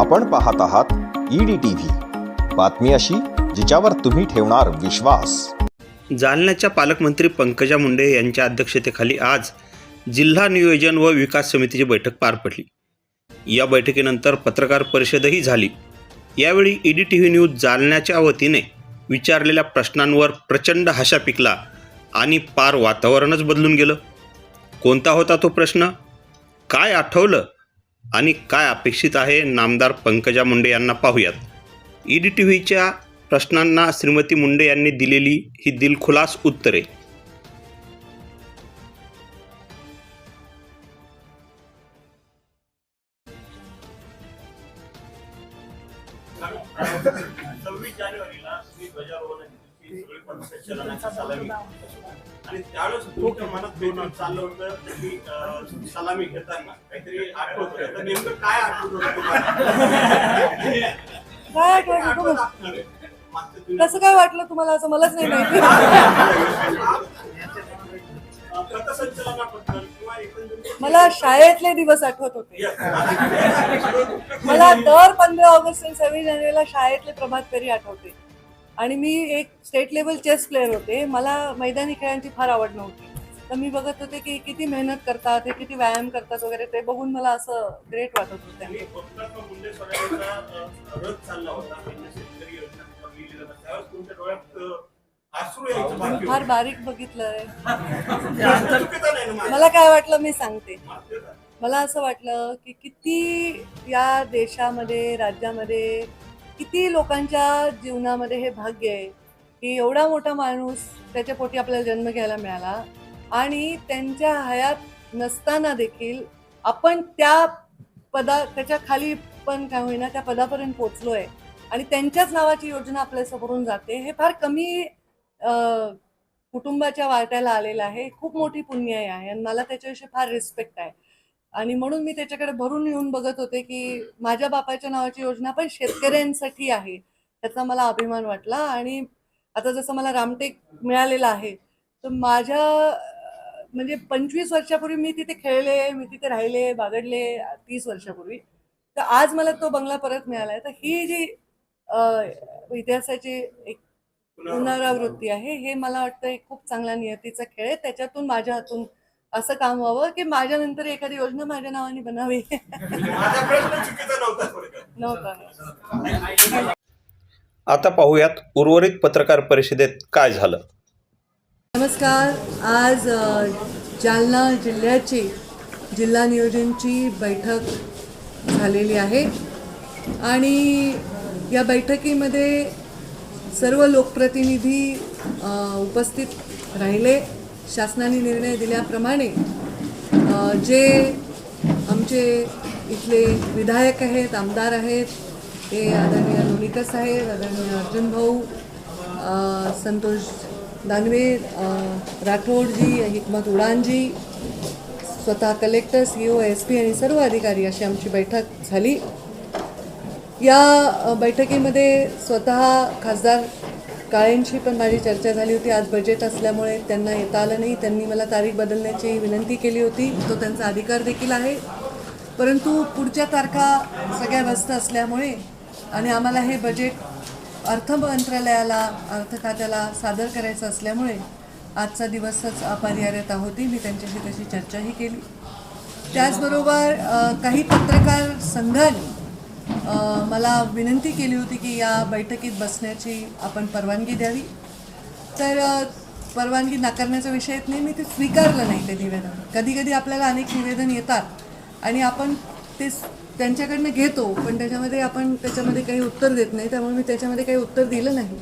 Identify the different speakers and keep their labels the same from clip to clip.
Speaker 1: आपण पाहत आहात ईडी टीव्ही बातमी अशी जिच्यावर तुम्ही ठेवणार विश्वास.
Speaker 2: जालन्याच्या पालकमंत्री पंकजा मुंडे यांच्या अध्यक्षतेखाली आज जिल्हा नियोजन व विकास समितीची बैठक पार पडली. या बैठकीनंतर पत्रकार परिषदही झाली. यावेळी ईडी टी व्ही न्यूज जालन्याच्या वतीने विचारलेल्या प्रश्नांवर प्रचंड हशा पिकला आणि पार वातावरणच बदलून गेलं. कोणता होता तो प्रश्न? काय आठवलं? आणि काय अपेक्षित आहे नामदार पंकजा मुंडे यांना पाहूयात. ईडी टी व्हीच्या प्रश्नांना श्रीमती मुंडे यांनी दिलेली ही दिलखुलास उत्तरे.
Speaker 3: सव्वीस जानेवारीला आणि त्यावेळेस तुमच्या मनात दोन चाललं होतं की सलामी घेताना काहीतरी आठवत होतं. नेमकं काय आठवत होतं तुम्हाला?
Speaker 4: कसं काय वाटलं तुम्हाला असं? मलाच नाही माहिती. मला शाळेतले दिवस आठवत होते. मला दर पंधरा ऑगस्ट आणि सव्वीस जानेवारीला शाळेतले प्रभात फेरी आठवते. आणि मी एक स्टेट लेवल चेस प्लेअर होते मला मैदानी खेळांची फार आवड नव्हती तर मी बघत होते की किती मेहनत करतात हे किती व्यायाम करतात वगैरे ते बघून मला असं ग्रेट वाटत होतं फार. बारीक बघितलंय. मला काय वाटलं मी सांगते. मला असं वाटलं की किती या देशामध्ये राज्यामध्ये किती लोकांच्या जीवनामध्ये हे भाग्य आहे की एवढा मोठा माणूस त्याच्या पोटी आपल्याला जन्म घ्यायला मिळाला आणि त्यांच्या हयात नसताना देखील आपण त्या पदा त्याच्याखाली पण काय होईना त्या पदापर्यंत पोचलो आहे आणि त्यांच्याच नावाची योजना आपल्या समोरून जाते. हे फार कमी कुटुंबाच्या वाट्याला आलेलं आहे. खूप मोठी पुण्य आहे आणि मला त्याच्याविषयी फार रिस्पेक्ट आहे. आणि म्हणून मी त्याच्याकडे भरून येऊन बघत होते की माझ्या बापाच्या नावाची योजना पण शेतकऱ्यांसाठी आहे. त्याचा मला अभिमान वाटला आणि आता जसं मला रामटेक मिळालेला आहे तर माझ्या म्हणजे पंचवीस वर्षापूर्वी मी तिथे खेळले मी तिथे राहिले बागडले तीस वर्षापूर्वी. तर आज मला तो बंगला परत मिळाला आहे तर ही जी इतिहासाची एक पुनरावृत्ती आहे हे मला वाटतं एक खूप चांगला नियतीचा खेळ आहे. त्याच्यातून माझ्या हातून असं काम व्हावं की माझ्या नंतर एखादी योजना माझ्या नावाने बनावी.
Speaker 3: माझा प्रश्न चुकीचा नव्हता
Speaker 2: आता पाहूयात उर्वरित पत्रकार परिषदेत काय झालं.
Speaker 4: नमस्कार. आज जालना जिल्ह्याची जिल्हा नियोजनची बैठक झालेली आहे. आणि या बैठकीमध्ये सर्व लोकप्रतिनिधी उपस्थित राहिले. शासनाने निर्णय दिल्याप्रमाणे जे आमचे इथले विधायक आहेत आमदार आहेत ते आदरणीय लोणीकर साहेब आदरणीय अर्जुन भाऊ संतोष दानवे राठोडजी हिकमत उडानजी स्वतः collector C O S P आणि सर्व अधिकारी अशी आमची बैठक झाली. या बैठकीमध्ये स्वतः खासदार काळेंशी पण माझी चर्चा झाली होती. आज बजेट असल्यामुळे त्यांना येता आलं नाही. त्यांनी मला तारीख बदलण्याची विनंती केली होती. तो त्यांचा अधिकार देखील आहे. परंतु पुढच्या तारखा सगळ्या व्यस्त असल्यामुळे आणि आम्हाला हे बजेट अर्थ मंत्रालयाला अर्थ खात्याला सादर करायचं असल्यामुळे आजचा दिवसच अपरिहार्यता होती मी त्यांच्याशी तशी चर्चाही केली. त्याचबरोबर काही पत्रकार संघाने मला विनंती केली होती की या बैठकीत बसण्याची आपण परवानगी द्यावी. तर परवानगी नाकारण्याचा विषय येत नाही. मी ते स्वीकारलं नाही ते निवेदन. कधी कधी आपल्याला अनेक निवेदन येतात आणि आपण ते त्यांच्याकडनं घेतो पण त्याच्यामध्ये आपण त्याच्यामध्ये काही उत्तर देत नाही. त्यामुळे मी त्याच्यामध्ये काही उत्तर दिलं नाही.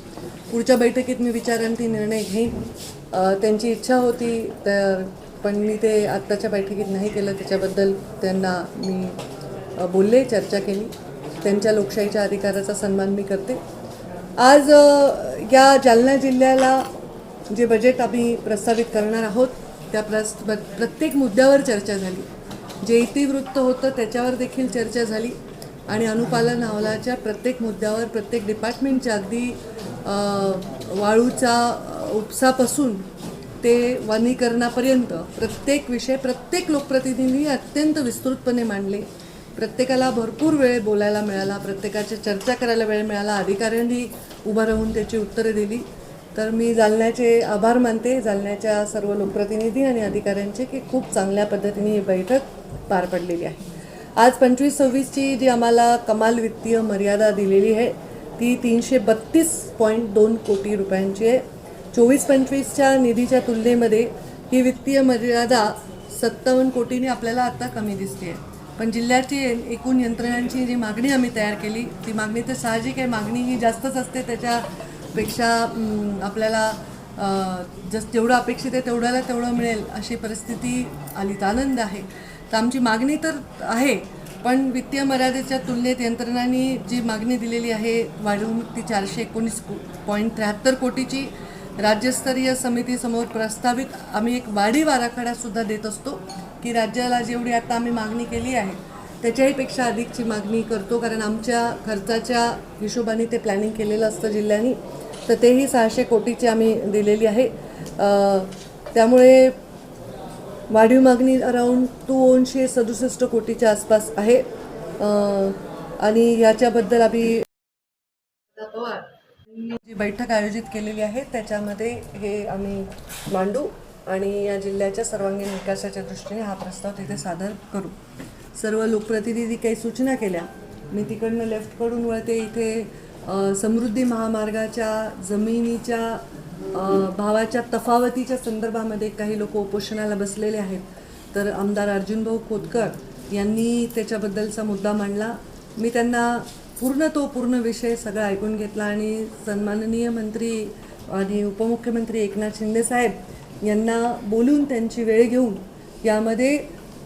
Speaker 4: पुढच्या बैठकीत मी विचारेन ती निर्णय घेईन. त्यांची इच्छा होती तर पण मी ते आत्ताच्या बैठकीत नाही केलं. त्याच्याबद्दल त्यांना मी बोलले चर्चा केली. त्यांच्या लोकशाहीच्या अधिकाराचा सन्मान मी करते. आज या जालना जिल्ह्याला जे बजेट आम्ही प्रस्तावित करणार आहोत त्या प्रस प्रत्येक मुद्द्यावर चर्चा झाली. जे इतिवृत्त होतं त्याच्यावर देखील चर्चा झाली आणि अनुपालन अहवालाच्या प्रत्येक मुद्द्यावर प्रत्येक डिपार्टमेंटच्या अगदी वाळूचा उपसापासून ते वनीकरणापर्यंत प्रत्येक विषय प्रत्येक लोकप्रतिनिधी अत्यंत विस्तृतपणे मांडले. प्रत्येकाला भरपूर वेळ बोलायला मिळाला प्रत्येकाच्या चर्चा करायला वेळ मिळाला. अधिकाऱ्यांनी उभं राहून त्याची उत्तरं दिली. तर मी जालन्याचे आभार मानते. जालन्याच्या सर्व लोकप्रतिनिधी आणि अधिकाऱ्यांचे की खूप चांगल्या पद्धतीने ही बैठक पार पडलेली आहे. आज पंचवीस सव्वीसची जी आम्हाला कमाल वित्तीय मर्यादा दिलेली आहे ती तीनशे बत्तीस पॉईंट दोन कोटी रुपयांची आहे. चोवीस पंचवीसच्या निधीच्या तुलनेमध्ये ही वित्तीय मर्यादा सत्तावन्न कोटीने आपल्याला आता कमी दिसते आहे. पण जिल्ह्याची एकूण यंत्रणांची जी मागणी आम्ही तयार केली ती मागणी तर साहजिक आहे. मागणी ही जास्तच असते. त्याच्यापेक्षा आपल्याला जस जेवढं अपेक्षित आहे तेवढ्याला तेवढं मिळेल अशी परिस्थिती आली तर आनंद आहे. तर आमची मागणी तर आहे पण वित्तीय मर्यादेच्या तुलनेत यंत्रणांनी जी मागणी दिलेली आहे वाढवून ती चारशे एकोणीस पॉईंट त्र्याहत्तर कोटीची राज्यस्तरीय समितीसमोर प्रस्तावित आम्ही एक वाढीव आराखडासुद्धा देत असतो की राज्याला जेवढी आता आम्ही मागणी केली आहे त्याच्याहीपेक्षा अधिकची मागणी करतो. कारण आमच्या खर्चाच्या हिशोबाने ते प्लॅनिंग केलेलं असतं जिल्ह्यांनी तर तेही सहाशे कोटीची आम्ही दिलेली आहे. त्यामुळे वाढीव मागणी अराऊंड दोनशे सदुसष्ट कोटीच्या आसपास आहे. आणि याच्याबद्दल आम्ही जी बैठक आयोजित केलेली आहे त्याच्यामध्ये हे आम्ही मांडू आणि या जिल्ह्याच्या सर्वांगीण विकासाच्या दृष्टीने हा प्रस्ताव तिथे सादर करू. सर्व लोकप्रतिनिधी काही सूचना केल्या. मी तिकडनं लेफ्टकडून वळते इथे समृद्धी महामार्गाच्या जमिनीच्या भावाच्या तफावतीच्या संदर्भामध्ये काही लोक उपोषणाला बसलेले आहेत. तर आमदार अर्जुनभाऊ खोतकर यांनी त्याच्याबद्दलचा मुद्दा मांडला. मी त्यांना पूर्ण तो पूर्ण विषय सगळा ऐकून घेतला आणि सन्माननीय मंत्री आणि उपमुख्यमंत्री एकनाथ शिंदे साहेब यांना बोलून त्यांची वेळ घेऊन यामध्ये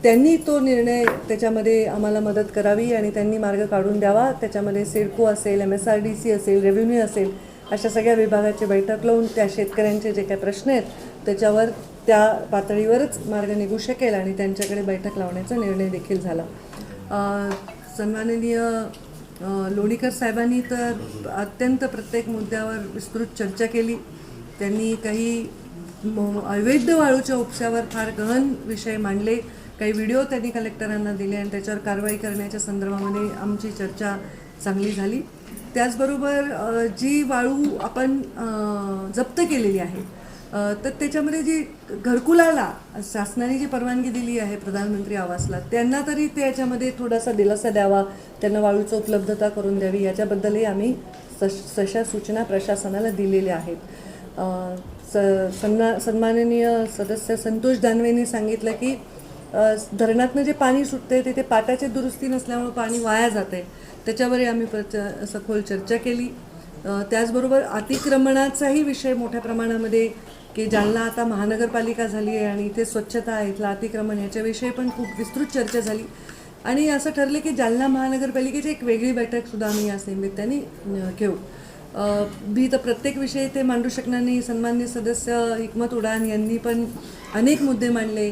Speaker 4: त्यांनी तो निर्णय त्याच्यामध्ये आम्हाला मदत करावी आणि त्यांनी मार्ग काढून द्यावा. त्याच्यामध्ये सिडको असेल M S R D C असेल रेव्हेन्यू असेल अशा सगळ्या विभागाची बैठक लावून त्या शेतकऱ्यांचे जे काही प्रश्न आहेत त्याच्यावर त्या पातळीवरच मार्ग निघू शकेल आणि त्यांच्याकडे बैठक लावण्याचा निर्णय देखील झाला. सन्माननीय लोणीकर साहेबांनी तर अत्यंत प्रत्येक मुद्द्यावर विस्तृत चर्चा केली. त्यांनी काही म- अवैध वाळूच्या उपशावर फार गहन विषय मांडले. काही व्हिडिओ त्यांनी कलेक्टरांना दिले आणि त्याच्यावर कारवाई करण्याच्या संदर्भामध्ये आमची चर्चा चांगली झाली. त्याचबरोबर जी वाळू आपण जप्त केलेली आहे तर त्याच्यामध्ये जी घरकुलाला शासनाने जी परवानगी दिली आहे प्रधानमंत्री आवासला त्यांना तरी त्याच्यामध्ये थोडासा दिलासा द्यावा त्यांना वाळूचं उपलब्धता करून द्यावी याच्याबद्दलही आम्ही सश सशा सूचना प्रशासनाला दिलेल्या आहेत. स सन्मा सन्माननीय सदस्य संतोष दानवेंनी सांगितलं की धरणातनं जे पाणी सुटते ते पाटाची दुरुस्ती नसल्यामुळे पाणी वाया जाते त्याच्यावरही आम्ही प्रच सखोल चर्चा केली. त्याचबरोबर अतिक्रमणाचाही विषय मोठ्या प्रमाणामध्ये की जालना आता महानगरपालिका झाली आहे आणि इथे स्वच्छता इथलं अतिक्रमण याच्याविषयी पण खूप विस्तृत चर्चा झाली. आणि असं ठरलं की जालना महानगरपालिकेची एक वेगळी बैठकसुद्धा आम्ही याच निमित्ताने घेऊ. मी तर प्रत्येक विषय ते मांडू शकणार नाही. सन्मान्य सदस्य हिकमत उडान यांनी पण अनेक मुद्दे मांडले.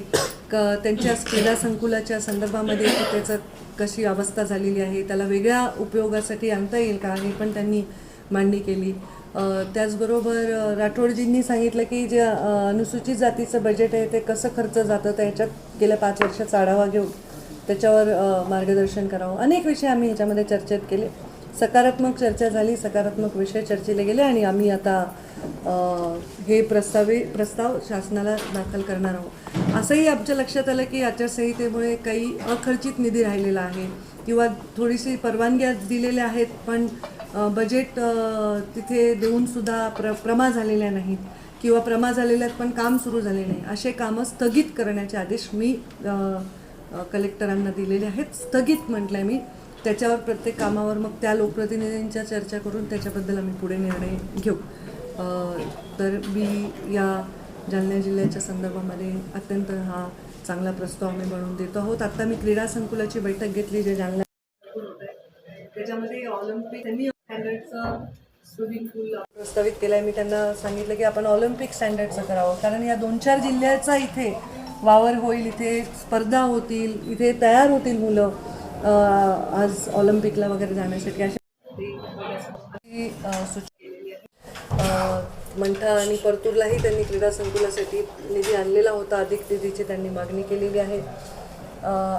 Speaker 4: क त्यांच्या क्रीडा संकुलाच्या संदर्भामध्ये त्याचं कशी अवस्था झालेली आहे त्याला वेगळ्या उपयोगासाठी आणता येईल का हे पण त्यांनी मांडणी केली. त्याचबरोबर राठोडजींनी सांगितलं की जे अनुसूचित जातीचं बजेट आहे ते कसं खर्च जातं त्याच्यात गेल्या पाच वर्षाचा आढावा घेऊन त्याच्यावर मार्गदर्शन करावं. अनेक विषय आम्ही ह्याच्यामध्ये चर्चेत केले. सकारात्मक चर्चा झाली सकारात्मक विषय चर्चेले गेले आणि आम्ही आता हे प्रस्तावे प्रस्ताव शासनाला दाखल करणार आहोत. असंही आमच्या लक्षात आलं की आचारसंहितेमुळे काही अखर्चित निधी राहिलेला आहे किंवा थोडीशी परवानग्या दिलेल्या आहेत पण बजेट तिथे देऊनसुद्धा प्र प्रमा झालेल्या नाहीत. किंवा प्रमा झालेल्यात पण काम सुरू झाले नाही. असे कामं स्थगित करण्याचे आदेश मी कलेक्टरांना दिलेले आहेत. स्थगित म्हटलं आहे मी. त्याच्यावर प्रत्येक कामावर मग त्या लोकप्रतिनिधींच्या चर्चा करून त्याच्याबद्दल आम्ही पुढे निर्णय घेऊ. तर मी या जालना जिल्ह्याच्या संदर्भामध्ये अत्यंत हा चांगला प्रस्ताव आम्ही बनवून देतो आहोत. आता मी क्रीडा संकुलाची बैठक घेतली जे जालना त्याच्यामध्ये ऑलिम्पिक त्यांनी स्टँडर्डचं स्विमिंग पूल प्रस्तावित केलं आहे मी त्यांना सांगितलं की आपण ऑलिम्पिक स्टँडर्डचं करावं. कारण या दोन चार जिल्ह्याचा इथे वावर होईल इथे स्पर्धा होतील इथे तयार होतील मुलं आज ऑलिम्पिकला वगैरे जाण्यासाठी अशा केलेली आहे मंठा आणि परतूरलाही त्यांनी क्रीडा संकुलासाठी निधी आणलेला होता. अधिक निधीची त्यांनी मागणी केलेली आहे.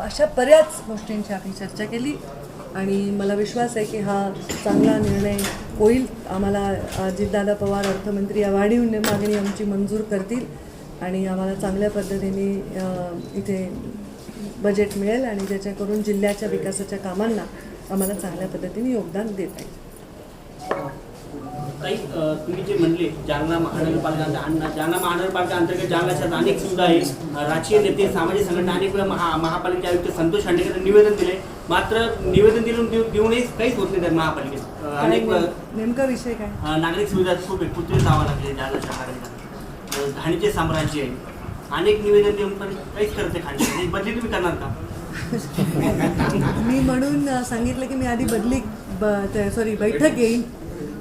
Speaker 4: अशा बऱ्याच गोष्टींची आम्ही चर्चा केली. आणि मला विश्वास आहे की हा चांगला निर्णय होईल. आम्हाला अजितदादा पवार अर्थमंत्री या वाढीव मागणी आमची मंजूर करतील आणि आम्हाला चांगल्या पद्धतीने इथे बजेट मिळेल आणि ज्याच्याकरून जिल्ह्याच्या विकासाच्या कामांना आम्हाला चांगल्या पद्धतीने योगदान देता येईल.
Speaker 5: अ, तुम्ही जे म्हणले जालना महानगरपालिका जालना महानगरपालिका अंतर्गत जालना शहरात अनेक सुविधा आहे राजकीय नेते सामाजिक संघटना अनेक वेळा महा महापालिका आयुक्त संतोष खांडेकर यांनी निवेदन दिले. मात्र निवेदन दिलं देऊ देऊनही काहीच होत नाही महापालिकेत. अनेक
Speaker 4: नेमका विषय काय?
Speaker 5: नागरिक सुविधा खूप आहे. पुतळे जावं लागले जालना शहराला घाणीचे साम्राज्य आहे. अनेक निवेदन देऊन पण काहीच करत नाही खांडेकर बदली तुम्ही करणार का?
Speaker 4: मी म्हणून सांगितलं की मी आधी बदली सॉरी बैठक येईन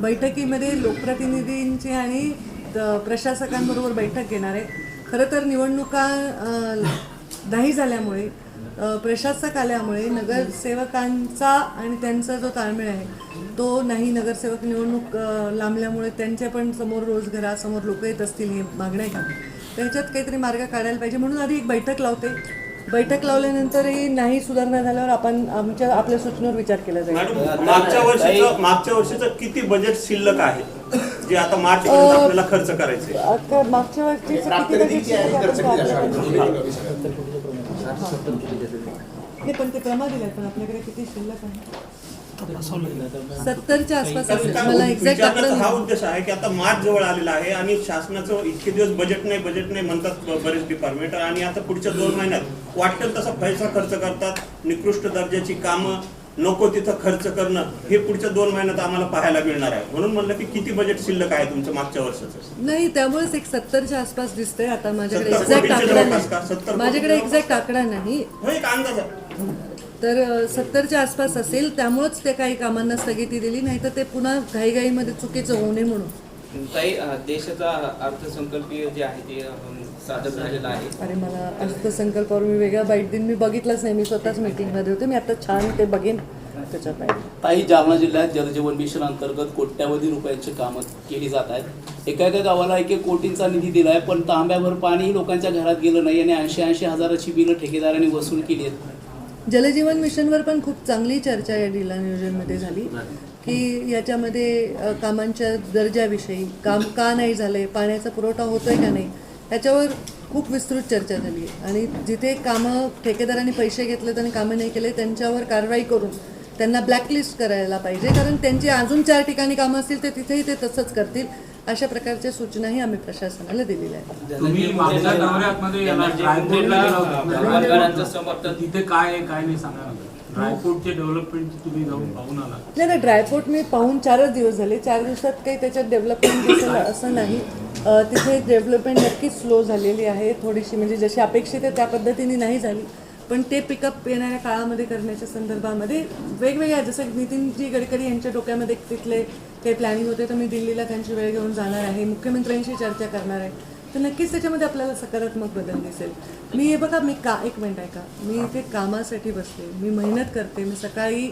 Speaker 4: बैठकीमध्ये लोकप्रतिनिधींची आणि प्रशासकांबरोबर बैठक घेणार आहे खरं तर निवडणुका नाही झाल्यामुळे प्रशासक आल्यामुळे नगरसेवकांचा आणि त्यांचा जो ताळमेळ आहे तो नाही. नगरसेवक निवडणूक लांबल्यामुळे त्यांच्या पण समोर रोज घरासमोर लोक येत असतील हे मागण्या का? त्याच्यात काहीतरी मार्ग काढायला पाहिजे. म्हणून आधी एक बैठक लावते. बैठक लावल्यानंतरही नाही सुधारणा झाल्यावर आपण आमच्या आपल्या सूचनेवर विचार केला जाईल.
Speaker 3: मॅडम मागच्या वर्षीचं मागच्या वर्षीचं किती बजेट शिल्लक आहे? जे आता मार्च पर्यंत आपल्याला खर्च करायचे.
Speaker 4: आता मागच्या वर्षीचं किती budget शिल्लक आहे? हे. पण ते प्रमा दिले पण आपल्याकडे किती शिल्लक आहे? सत्तरच्या आसपास असेल. मला एक्झॅक्ट
Speaker 3: हा. उद्देश आहे की आता मार्च जवळ आलेला आहे आणि शासनाचं इतके दिवस बजेट नाही बजेट नाही म्हणतात बरेच डिपार्टमेंट आणि आता पुढच्या दोन महिन्यात वाटेल तसा पैसा खर्च करतात. निकृष्ट दर्जाची कामं नको तिथं खर्च करणं हे पुढच्या दोन महिन्यात आम्हाला पाहायला मिळणार आहे. म्हणून म्हणलं की किती बजेट शिल्लक आहे तुमचं मागच्या वर्षाचं?
Speaker 4: नाही त्यामुळेच एक सत्तरच्या आसपास दिसतंय आता माझ्याकडे
Speaker 3: सत्तर
Speaker 4: एक्झॅक्ट आकडा नाही. माझ्याकडे
Speaker 3: कोटी
Speaker 4: एक्झॅक्ट आकडा नाही.
Speaker 3: एक अंदाज आहे.
Speaker 4: तर सत्तरच्या आसपास असेल त्यामुळेच ते काही कामांना स्थगिती दिली नाही तर ते पुन्हा घाईघाईमध्ये चुकीचं होऊ नये म्हणून.
Speaker 6: काही अ, देशाचा अर्थसंकल्पीय जे आहे ते अम, सादर झालेलं आहे.
Speaker 4: अरे मला अर्थसंकल्पावर मी वेगळा बाईट दिन मी बघितलंच नाही. मी स्वतःच मीटिंगमध्ये होते. मी आता छान ते बघेन.
Speaker 7: काही जालना जिल्ह्यात जलजीवन मिशन अंतर्गत कोट्यावधी रुपयांची कामं केली जात आहेत. एका एका गावाला एक एक कोटींचा निधी दिला आहे पण तांब्याभर पाणी लोकांच्या घरात गेलं नाही आणि ऐंशी ऐंशी हजाराची बिलं ठेकेदारांनी वसूल केली आहेत.
Speaker 4: जलजीवन मिशनवर पण खूप चांगली चर्चा या जिल्हा नियोजनमध्ये झाली. की याच्यामध्ये कामांच्या दर्जाविषयी काम का नाही झालंय पाण्याचा पुरवठा होतोय का नाही याच्यावर खूप विस्तृत चर्चा झाली. आणि जिथे कामं ठेकेदारांनी पैसे घेतले आणि कामं नाही केले त्यांच्यावर कारवाई करून त्यांना ब्लॅकलिस्ट करायला पाहिजे. कारण त्यांची अजून चार ठिकाणी कामं असतील तर तिथेही ते तसंच करतील. अशा प्रकारच्या सूचनाही आम्ही प्रशासनाला दिलेल्या आहेत.
Speaker 8: तुम्ही मागच्या दौऱ्यामध्ये याला ड्रायफ्रूटला गेला होता.
Speaker 6: कामगारांचं समर्थन
Speaker 8: तिथे काय आहे काय नाही सांगा ड्रायफ्रूटचे डेव्हलपमेंट तुम्ही जाऊन पाहून आला.
Speaker 4: नाही नाही ड्रायफ्रूट मी पाहून चारच दिवस झाले. चार दिवसात काही त्याच्यात डेव्हलपमेंट दिसेल असं नाही. अ, तिथे डेव्हलपमेंट नक्कीच स्लो झालेली आहे. थोडीशी म्हणजे जशी अपेक्षित आहे त्या पद्धतीने नाही झाली. पण ते पिकअप येणाऱ्या काळामध्ये करण्याच्या संदर्भामध्ये वेगवेगळ्या जसं नितीनजी गडकरी यांच्या डोक्यामध्ये तिथले काही प्लॅनिंग होते तर मी दिल्लीला त्यांची वेळ घेऊन जाणार आहे मुख्यमंत्र्यांशी चर्चा करणार आहे. तर नक्कीच त्याच्यामध्ये आपल्याला सकारात्मक बदल दिसेल. मी हे बघा मी का एक मिनिट ऐका. मी इथे कामासाठी बसते मी मेहनत करते मी सकाळी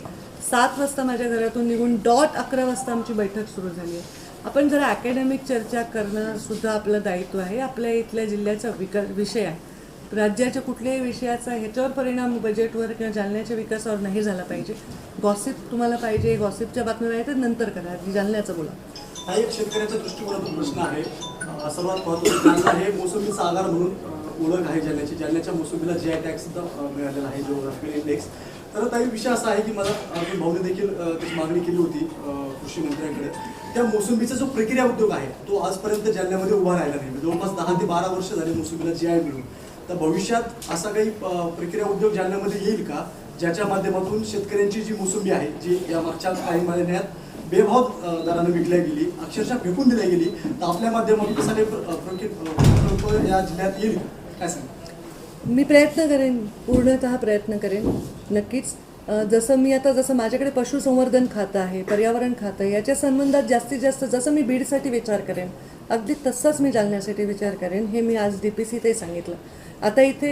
Speaker 4: सात वाजता माझ्या घरातून निघून डॉट अकरा वाजता आमची बैठक सुरू झाली आहे. आपण जरा अकॅडमिक चर्चा करणं सुद्धा आपलं दायित्व आहे. आपल्या इथल्या जिल्ह्याचा विक विषय आहे. राज्याच्या कुठल्याही विषयाचा ह्याच्यावर परिणाम बजेटवर किंवा जालन्याच्या विकासावर नाही झाला पाहिजे. गॉसिप तुम्हाला पाहिजे गॉसिपच्या बातम्या आहेत तर नंतर करा. जालन्याचं बोला.
Speaker 9: हा एक शेतकऱ्याच्या दृष्टिकोनातून प्रश्न आहे. सर्वात महत्त्वाचा हे मोसंबीचा आगार म्हणून ओळख आहे जालन्याची. जालन्याच्या मोसंबीला जी आय टॅक्स सुद्धा मिळालेला आहे जिओग्राफिकल इंडेक्स तर काही विषय असा आहे की मला मी भाऊने देखील त्याची मागणी केली होती कृषी मंत्र्यांकडे. त्या मोसंबीचा जो प्रक्रिया उद्योग आहे तो आजपर्यंत जालन्यामध्ये उभा राहिला नाही. जवळपास दहा ते बारा वर्ष झाले मोसंबीला जी आय मिळून. तर भविष्यात असा काही प्रक्रिया उद्योग जालन्यामध्ये येईल का? ज्याच्या माध्यमातून शेतकऱ्यांची जी मोसंबी आहे जी या मागच्या काही महिन्यात बेभाव दराने विकल्या गेली अक्षरशः फेकून दिल्या गेली तर आपल्या माध्यमातून असा काही प्रकल्प या जिल्ह्यात येईल काय सांग
Speaker 4: मी प्रयत्न करेन पूर्णतः प्रयत्न करेन नक्कीच. जसं मी आता जसं माझ्याकडे पशुसंवर्धन खातं आहे पर्यावरण खातं आहे याच्या संबंधात जास्तीत जास्त जसं मी बीडसाठी विचार करेन अगदी तसंच मी जालण्यासाठी विचार करेन हे मी आज डी पी सी ते सांगितलं. आता इथे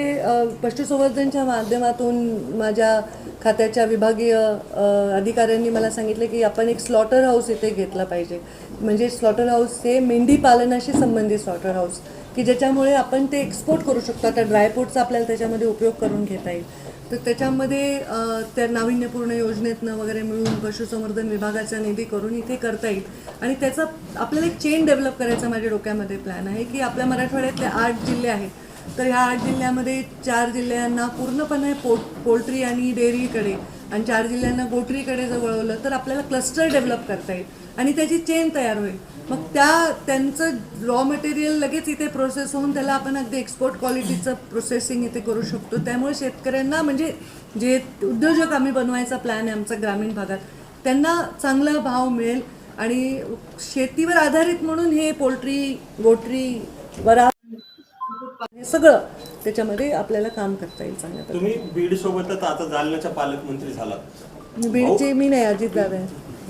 Speaker 4: पशुसंवर्धनच्या माध्यमातून माझ्या खात्याच्या विभागीय अधिकाऱ्यांनी मला सांगितलं की आपण एक स्लॉटर हाऊस इथे घेतला पाहिजे. म्हणजे स्लॉटर हाऊस हे मेंढी पालनाशी संबंधित स्लॉटर हाऊस की ज्याच्यामुळे आपण ते एक्सपोर्ट करू शकतो. आता ड्रायफ्रूटचा आपल्याला त्याच्यामध्ये उपयोग करून घेता येईल. तर त्याच्यामध्ये त्या नाविन्यपूर्ण योजनेतनं वगैरे मिळून पशुसंवर्धन विभागाचा निधी करून इथे करता येईल. आणि त्याचा आपल्याला एक चेन डेव्हलप करायचा माझ्या डोक्यामध्ये प्लॅन आहे की आपल्या मराठवाड्यातले आठ जिल्हे आहेत. तर ह्या आठ जिल्ह्यामध्ये चार जिल्ह्यांना पूर्णपणे पो पोल्ट्री आणि डेअरीकडे आणि चार जिल्ह्यांना गोटरीकडे जर वळवलं तर आपल्याला क्लस्टर डेव्हलप करता येईल आणि त्याची चेन तयार होईल. मग त्या त्यांचं रॉ मटेरियल लगेच इथे प्रोसेस होऊन त्याला आपण अगदी एक्सपोर्ट क्वालिटीचं प्रोसेसिंग इथे करू शकतो. त्यामुळे शेतकऱ्यांना म्हणजे जे उद्योजक आम्ही बनवायचा प्लॅन आहे आमचा ग्रामीण भागात त्यांना चांगला भाव मिळेल आणि शेतीवर आधारित म्हणून हे पोल्ट्री गोटरी वरा हे सगळं त्याच्यामध्ये आपल्याला काम करता येईल चांगल्या
Speaker 3: तुम्ही बीड सोबतच आता जालन्याच्या पालकमंत्री झालात.
Speaker 4: प्रकारे बीडचे मी नाही अजित दादा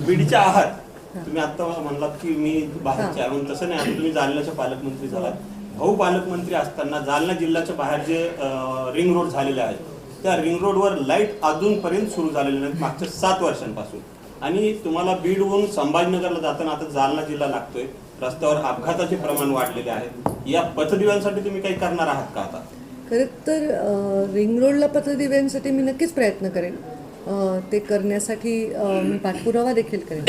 Speaker 3: बीडच्या आहात. तुम्ही आता म्हणलात की मी बाहेरचे आहे म्हणून तसं नाही. आता तुम्ही जालन्याचे पालकमंत्री झालात. भाऊ पालकमंत्री असताना जालना जिल्ह्याच्या बाहेर जे अं, रिंग रोड झालेले आहेत त्या रिंग रोडवर लाइट अजूनपर्यंत सुरू झालेले नाहीत मागच्या सात वर्षांपासून. आणि तुम्हाला बीडहून संभाजीनगरला जाताना आता जालना जिल्हा लागतोय. रस्त्यावर अपघाताचे प्रमाण वाढलेले आहे. या पथदिव्यांसाठी तुम्ही काही करणार आहात का आता?
Speaker 4: खरं तर रिंग रोडला पथदिव्यांसाठी मी नक्कीच प्रयत्न करेन. ते करण्यासाठी मी पाठपुरावा देखील करेन.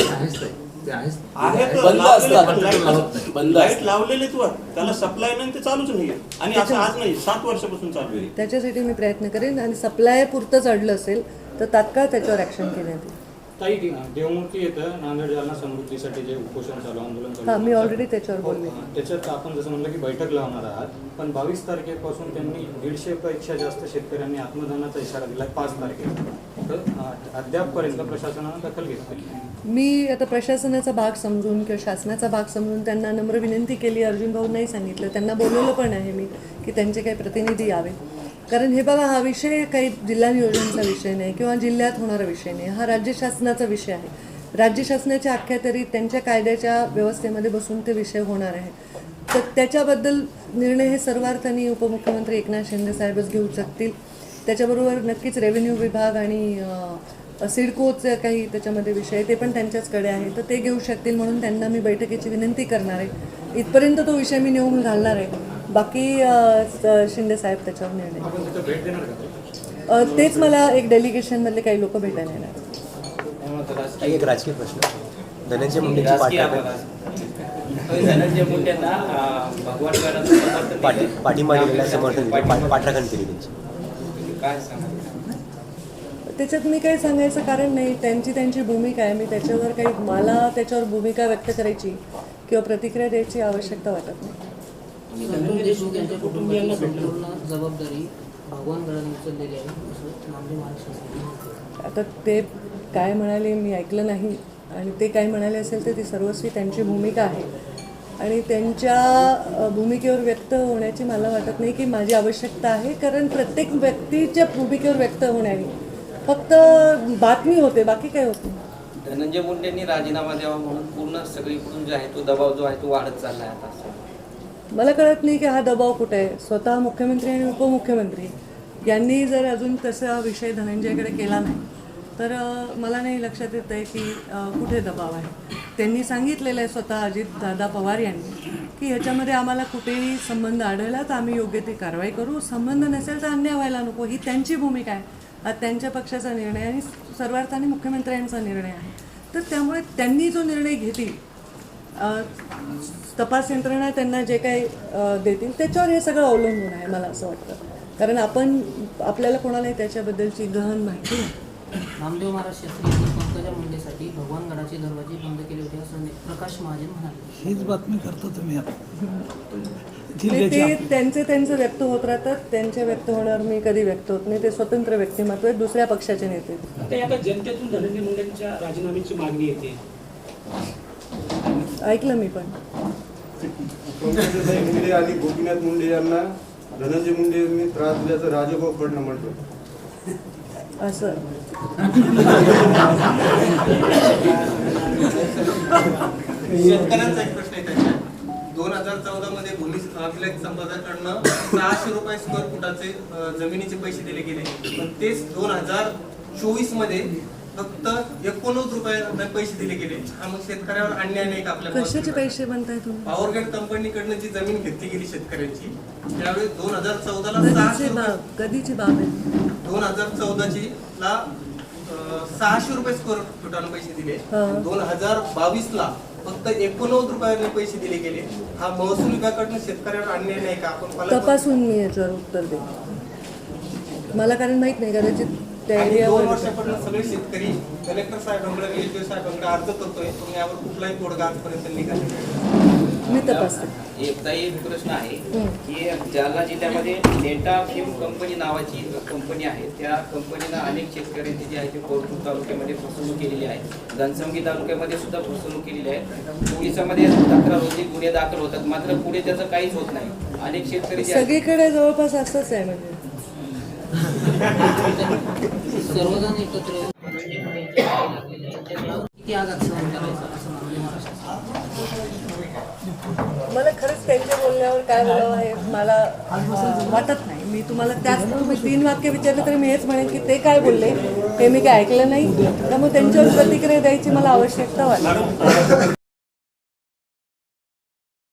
Speaker 3: आहेत
Speaker 7: बंद
Speaker 3: लावलेले
Speaker 7: असतात.
Speaker 3: पण लाईट-
Speaker 7: बंद
Speaker 3: लाइट
Speaker 7: असतात.
Speaker 3: लावलेलेच वर. त्याला सप्लाय नाही ते चालूच नाहीये. आणि असं आज नाही सात वर्षापासून चालू आहे.
Speaker 4: त्याच्यासाठी मी प्रयत्न करेन आणि सप्लाय पुरतं अडलं असेल तर तात्काळ त्याच्यावर ॲक्शन घेण्यात येईल.
Speaker 8: ताई देवमूर्ती येतं नांदेड जालना समृद्धीसाठी जे उपोषण चालू आंदोलन
Speaker 4: हां मी. ऑलरेडी त्याच्यावर
Speaker 8: हो,
Speaker 4: बोलले.
Speaker 8: त्याच्यात आपण जसं म्हणलं की बैठक लावणार आहात पण बावीस तारखेपासून त्यांनी दीडशे पेक्षा जास्त शेतकऱ्यांनी आत्मदानाचा इशारा दिला पाच तारखेला. तर अद्यापपर्यंत प्रशासनानं दखल घेतली
Speaker 4: मी आता प्रशासनाचा भाग समजून किंवा शासनाचा भाग समजून त्यांना नम्र विनंती केली अर्जुन भाऊ नाही सांगितलं त्यांना बोलवलं पण आहे मी की त्यांचे काही प्रतिनिधी यावे कारण हे बघा हा विषय काही जिल्हा नियोजनचा विषय नाही किंवा जिल्ह्यात होणारा विषय नाही. हा राज्य शासनाचा विषय आहे. राज्य शासनाच्या अख्ख्यातरी त्यांच्या कायद्याच्या व्यवस्थेमध्ये बसून ते विषय होणार आहे. तर त्याच्याबद्दल निर्णय हे सर्वार्थाने उपमुख्यमंत्री एकनाथ शिंदे साहेबच घेऊ शकतील. त्याच्याबरोबर नक्कीच रेव्हेन्यू विभाग आणि सिडकोचं काही त्याच्यामध्ये विषय आहे, ते पण त्यांच्याचकडे आहे. तर ते घेऊ शकतील म्हणून त्यांना मी बैठकीची विनंती करणार आहे. इथपर्यंत तो विषय मी नेऊन घालणार आहे. बाकी शिंदे साहेब त्याच्यावर निर्णय. तेच मला एक डेलिगेशनमधले काही लोक भेटायला येणार.
Speaker 10: एक राजकीय प्रश्न. धनंजय
Speaker 6: मुंडेंना भगवानगडाचं समर्थन.
Speaker 10: पाठिंबा पाठराखण केली त्यांची.
Speaker 6: काय
Speaker 4: त्याच्यात मी काही सांगायचं कारण नाही. त्यांची त्यांची भूमिका आहे. मी त्याच्यावर काही मला त्याच्यावर भूमिका व्यक्त करायची किंवा प्रतिक्रिया द्यायची आवश्यकता वाटत नाही.
Speaker 11: संतोष देशमुख यांच्या कुटुंबियांना संपूर्ण जबाबदारी भगवान गडाने उचललेली आहे असं महाराष्ट्र
Speaker 4: आता ते काय म्हणाले मी ऐकलं नाही आणि ते काय म्हणाले असेल तर ती सर्वस्वी त्यांची भूमिका आहे. आणि त्यांच्या भूमिकेवर व्यक्त होण्याची मला वाटत नाही की माझी आवश्यकता आहे कारण प्रत्येक व्यक्तीच्या भूमिकेवर व्यक्त होण्याने. फक्त बातमी होते बाकी काय होत?
Speaker 6: धनंजय मुंडेंनी राजीनामा द्यावा म्हणून पूर्ण सगळीकडून जो आहे तो दबाव जो आहे तो वाढत चालला आहे आता.
Speaker 4: मला कळत नाही की हा दबाव कुठे आहे. स्वतः मुख्यमंत्री आणि उपमुख्यमंत्री यांनी जर अजून तसा विषय धनंजयकडे केला नाही तर मला नाही लक्षात येत आहे की कुठे दबाव आहे. त्यांनी सांगितलेलं आहे स्वतः अजित दादा पवार यांनी की ह्याच्यामध्ये आम्हाला कुठेही संबंध आढळला तर आम्ही योग्य ती कारवाई करू. संबंध नसेल तर अन्याय व्हायला नको. ही त्यांची भूमिका आहे. हा त्यांच्या पक्षाचा निर्णय आणि सर्वार्थाने मुख्यमंत्र्यांचा निर्णय आहे. तर त्यामुळे त्यांनी जो निर्णय घेतील तपास यंत्रणा त्यांना जे काही देतील त्याच्यावर हे सगळं अवलंबून आहे मला असं वाटतं. कारण आपण आपल्याला कोणालाही त्याच्याबद्दलची गहन माहिती नाही.
Speaker 11: नामदेव महाराज शास्त्री यांनी पंकजा मुंडेसाठी भगवान गडाचे दरवाजे बंद केले होते असं प्रकाश महाजन म्हणाले.
Speaker 12: हीच बातमी करतो तुम्ही
Speaker 4: ते त्यांचे त्यांचे व्यक्त होत राहतात. त्यांचे व्यक्त होण्यावर मी कधी व्यक्त होत नाही. ते स्वतंत्र व्यक्तिमत्व आहेत. दुसऱ्या पक्षाचे नेते.
Speaker 5: आता जनतेतून धनंजय मुंडेंच्या राजीनाम्याची मागणी येते.
Speaker 4: ऐकलं मी पण.
Speaker 9: पंकजाताई मुंडे आणि गोपीनाथ मुंडे यांना धनंजय मुंडे यांनी त्रास दिल्याचं राजभाऊ कडनं म्हटलं
Speaker 4: असं.
Speaker 3: शेतकऱ्यांचा एक प्रश्न आहे त्याच्यात. दोन हजार चौदा मध्ये भूमी अभिलेख संपादकांकडनं सहाशे रुपये स्क्वेअर फुटाचे अ, जमिनीचे पैसे दिले गेले. पण तेच दोन हजार चोवीसमध्ये फक्त एकोणनव्वद रुपये पैसे दिले गेले. हा मग शेतकऱ्यावर अन्याय नाही का आपल्या
Speaker 4: कशाचे पैसे बनताय तुम्ही?
Speaker 3: ग्रेड कंपनीकडनं जी जमीन घेतली गेली शेतकऱ्यांची त्यावेळी दोन हजार चौदाला सहाशे
Speaker 4: कधीची बाब आहे.
Speaker 3: दोन हजार
Speaker 6: हजार चौदाची ला सहाशे रुपये स्क्वेअर फुटानं पैसे दिले. दोन हजार बावीस ला फक्त एकोणनव्वद रुपयाने पैसे दिले गेले. हा महसूल विभागाकडनं शेतकऱ्यावर अन्याय नाही का? आपण
Speaker 4: तपासून मी याच्यावर उत्तर दे मला कारण माहीत नाही कदाचित
Speaker 6: दोन
Speaker 4: एरियावर
Speaker 6: वर्षापर्यंत सगळे शेतकरी कलेक्टर साहेबांकडे एसडीओ साहेबांकडे अर्ज करतोय. पण यावर कुठलाही तोडगा आजपर्यंत निघाला एकदा एक प्रश्न आहे. की जालना जिल्ह्यामध्ये नेटा फिल्म कंपनी नावाची कंपनी आहे त्या कंपनीनं अनेक शेतकऱ्यांची जी आहे ती कोरपूर तालुक्यामध्ये फसवणूक केलेली आहे. घनसंगी तालुक्यामध्ये सुद्धा फसवणूक केलेली आहे. पोलिसामध्ये तक्रार होती गुन्हे दाखल होतात. मात्र पुढे त्याचं काहीच होत नाही. अनेक शेतकरी
Speaker 4: सगळीकडे जवळपास असंच आहे म्हणजे.
Speaker 11: सर्वजण एकत्र किती सहन असं महाराष्ट्रात?
Speaker 4: मला खरंच त्यांच्या बोलण्यावर काय बोलावं हे मला वाटत नाही. मी तुम्हाला त्याच तुम्ही तीन वाक्य विचारले तरी मी हेच म्हणेन की ते काय बोलले हे मी काय ऐकलं नाही. त्यामुळे त्यांच्यावर प्रतिक्रिया द्यायची मला आवश्यकता वाटते.